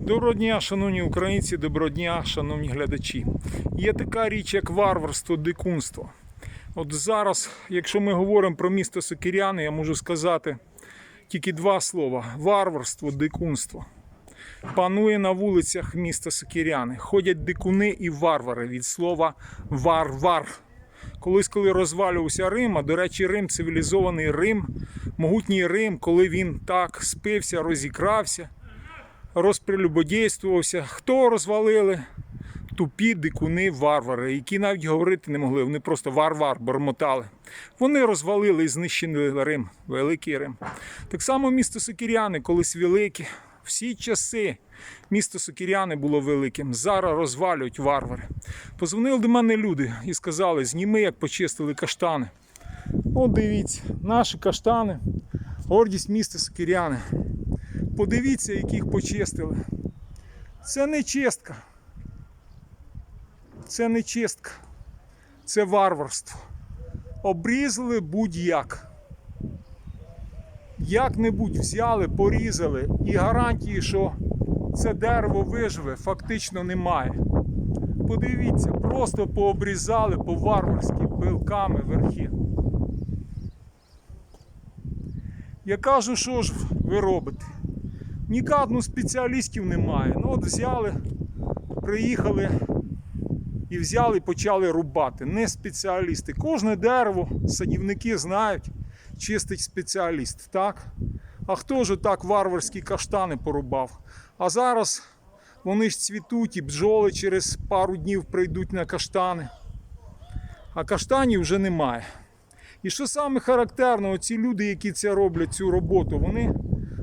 Доброго дня, шановні українці, доброго дня, шановні глядачі. Є така річ, як варварство, дикунство. От зараз, якщо ми говоримо про місто Сокиряни, я можу сказати тільки два слова: варварство, дикунство. Панує на вулицях міста Сокиряни. Ходять дикуни і варвари від слова варвар. Колись, коли розвалювався Рим, а до речі, Рим цивілізований Рим, могутній Рим, коли він так спився, розікрався, розпрелюбодійствувався. Хто розвалили? Тупі дикуни, варвари, які навіть говорити не могли. Вони просто варвар бормотали. Вони розвалили і знищили Рим, великий Рим. Так само місто Сокиряни, колись велике. Всі часи місто Сокиряни було великим. Зараз розвалюють варвари. Позвонили до мене люди і сказали: зніми, як почистили каштани. От дивіться, наші каштани, гордість міста Сокиряни. Подивіться, яких почистили. Це не чистка. Це не чистка. Це варварство. Обрізали будь-як. Як-небудь взяли, порізали, і гарантії, що це дерево виживе, фактично немає. Подивіться, просто пообрізали по-варварськи пилками верхи. Я кажу, що ж ви робите? Ніякого спеціалістів немає. Ну от взяли, приїхали і взяли і почали рубати. Не спеціалісти. Кожне дерево садівники знають, чистить спеціаліст. Так? А хто ж так варварські каштани порубав? А зараз вони ж цвітуть і бджоли через пару днів прийдуть на каштани. А каштанів вже немає. І що саме характерно, ці люди, які це роблять, цю роботу, вони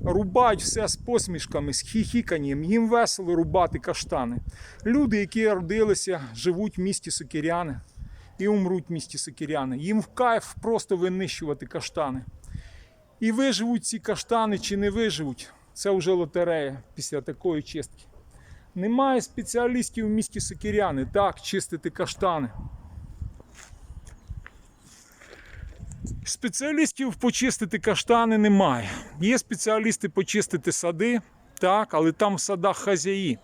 рубають все з посмішками, з хіхіканням. Їм весело рубати каштани. Люди, які родилися, живуть в місті Сокиряни і умруть в місті Сокиряни. Їм в кайф просто винищувати каштани. І виживуть ці каштани чи не виживуть, це вже лотерея після такої чистки. Немає спеціалістів у місті Сокиряни, так, чистити каштани. Спеціалістів почистити каштани немає. Є спеціалісти почистити сади, так, але там в садах хазяї.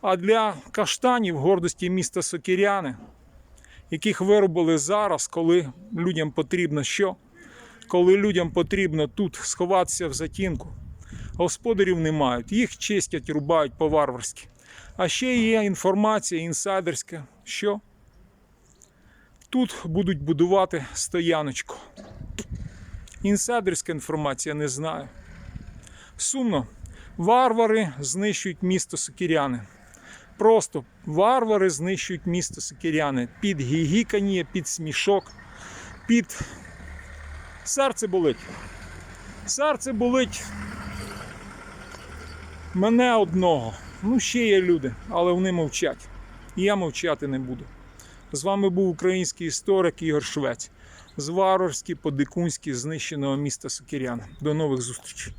А для каштанів гордості міста Сокиряни, яких виробили зараз, коли людям потрібно що? Коли людям потрібно тут сховатися в затінку, господарів не мають, їх чистять, рубають по-варварськи. А ще є інформація інсайдерська, що тут будуть будувати стояночку. Інсайдерська інформація не знаю. Сумно, варвари знищують місто Сокиряни. Просто варвари знищують місто Сокиряни під гігікання, під смішок, під серце болить. Серце болить мене одного. Ну, ще є люди, але вони мовчать. І я мовчати не буду. З вами був український історик Ігор Швець з варварськи по-дикунськи знищеного міста Сокирян. До нових зустрічей.